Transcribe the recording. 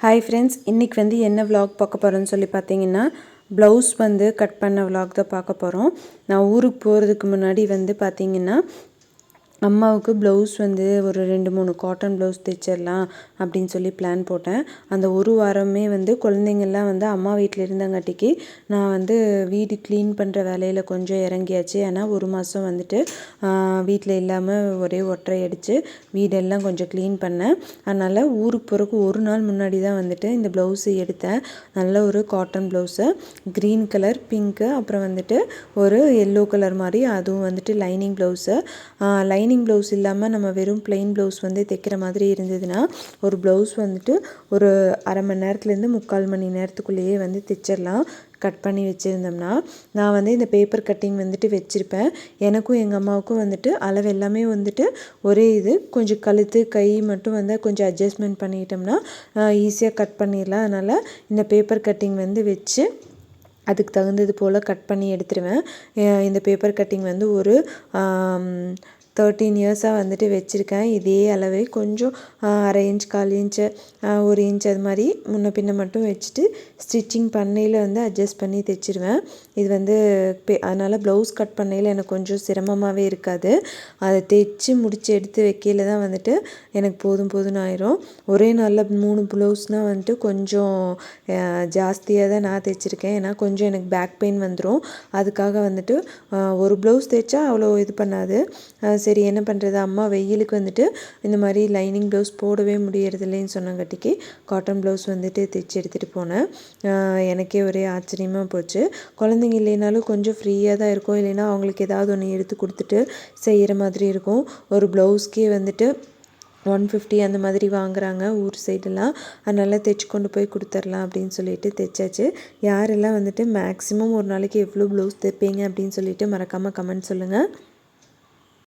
Hi friends இன்றைக்கி வந்து என்ன விலாக் பார்க்க போகிறோன்னு சொல்லி பார்த்தீங்கன்னா ப்ளவுஸ் வந்து கட் பண்ண விலாக் தான் பார்க்க போகிறோம் நான் ஊருக்கு போகிறதுக்கு முன்னாடி வந்து பார்த்தீங்கன்னா அம்மாவுக்கு ப்ளவுஸ் வந்து ஒரு ரெண்டு மூணு காட்டன் ப்ளவுஸ் தைச்சிடலாம் அப்படின்னு சொல்லி பிளான் போட்டேன். அந்த ஒரு வாரமே வந்து குழந்தைங்கள்லாம் வந்து அம்மா வீட்டில் இருந்தங்காட்டிக்கு நான் வந்து வீடு க்ளீன் பண்ணுற வேலையில் கொஞ்சம் இறங்கியாச்சு. ஏன்னா ஒரு மாதம் வந்துட்டு வீட்டில் இல்லாமல் ஒரே ஒற்றை அடித்து வீடெல்லாம் கொஞ்சம் க்ளீன் பண்ணேன். அதனால் ஊருக்கு போகிறக்கு ஒரு நாள் முன்னாடி தான் வந்துட்டு இந்த ப்ளவுஸு எடுத்தேன். நல்ல ஒரு cotton blouse green colour pink அப்புறம் வந்துட்டு ஒரு எல்லோ கலர் மாதிரி அதுவும் வந்துட்டு லைனிங் ப்ளவுஸு லைனிங் ப்ளவுஸ் இல்லாமல் நம்ம வெறும் plain ப்ளவுஸ் வந்து தைக்கிற மாதிரி இருந்ததுன்னா ஒரு ப்ளவுஸ் வந்துட்டு ஒரு அரை மணி நேரத்துலேருந்து முக்கால் மணி நேரத்துக்குள்ளேயே வந்து தைச்சிடலாம். கட் பண்ணி வச்சுருந்தோம்னா நான் வந்து இந்த பேப்பர் கட்டிங் வந்துட்டு வச்சுருப்பேன். எனக்கும் எங்கள் அம்மாவுக்கும் வந்துட்டு அளவு எல்லாமே வந்துட்டு ஒரே இது. கொஞ்சம் கழுத்து கை மட்டும் வந்து கொஞ்சம் அட்ஜஸ்ட்மெண்ட் பண்ணிக்கிட்டோம்னா ஈஸியாக கட் பண்ணிடலாம். அதனால் இந்த பேப்பர் கட்டிங் வந்து வச்சு அதுக்கு தகுந்தது போல் கட் பண்ணி எடுத்துருவேன். இந்த பேப்பர் கட்டிங் வந்து ஒரு தேர்ட்டீன் இயர்ஸாக வந்துட்டு வச்சுருக்கேன். இதே அளவே கொஞ்சம் அரை இன்ச் கால் இன்ச்சு ஒரு இன்ச் அது மாதிரி முன்ன பின்ன மட்டும் வச்சுட்டு ஸ்டிச்சிங் பண்ணையில் வந்து அட்ஜஸ்ட் பண்ணி தைச்சிருவேன். இது வந்து பே அதனால் ப்ளவுஸ் கட் பண்ணையில் எனக்கு கொஞ்சம் சிரமமாகவே இருக்காது. அதை தைச்சி முடித்து எடுத்து வைக்கையில் தான் வந்துட்டு எனக்கு போதும் போதும்னு ஆயிரும். ஒரே நாளில் மூணு ப்ளவுஸ்னால் வந்துட்டு கொஞ்சம் ஜாஸ்தியாக தான் நான் தைச்சிருக்கேன். ஏன்னா கொஞ்சம் கொஞ்சம் எனக்கு பேக் பெயின் வந்துடும் அதுக்காக வந்துட்டு ஒரு ப்ளவுஸ் தைச்சா அவ்வளோ இது பண்ணாது. சரி என்ன பண்ணுறது அம்மா வெயிலுக்கு வந்துட்டு இந்த மாதிரி லைனிங் ப்ளவுஸ் போடவே முடியறதில்லைன்னு சொன்னங்காட்டிக்கு காட்டன் ப்ளவுஸ் வந்துட்டு தைச்சி எடுத்துகிட்டு போனேன். எனக்கே ஒரே ஆச்சரியமாக போச்சு. குழந்தைங்க இல்லைனாலும் கொஞ்சம் ஃப்ரீயாக தான் இருக்கும். இல்லைன்னா அவங்களுக்கு ஏதாவது ஒன்று எடுத்து கொடுத்துட்டு செய்கிற மாதிரி இருக்கும். ஒரு ப்ளவுஸ்க்கே வந்துட்டு ஒன் ஃபிஃப்டி அந்த மாதிரி வாங்குறாங்க ஊர் சைடெல்லாம் அதனால் தைச்சு கொண்டு போய் கொடுத்துர்லாம் அப்படின்னு சொல்லிட்டு தைச்சாச்சு. யாரெல்லாம் வந்துட்டு மேக்ஸிமம் ஒரு நாளைக்கு எவ்வளோ ப்ளவுஸ் தைப்பீங்க அப்படின்னு சொல்லிட்டு மறக்காமல் கமெண்ட் சொல்லுங்கள்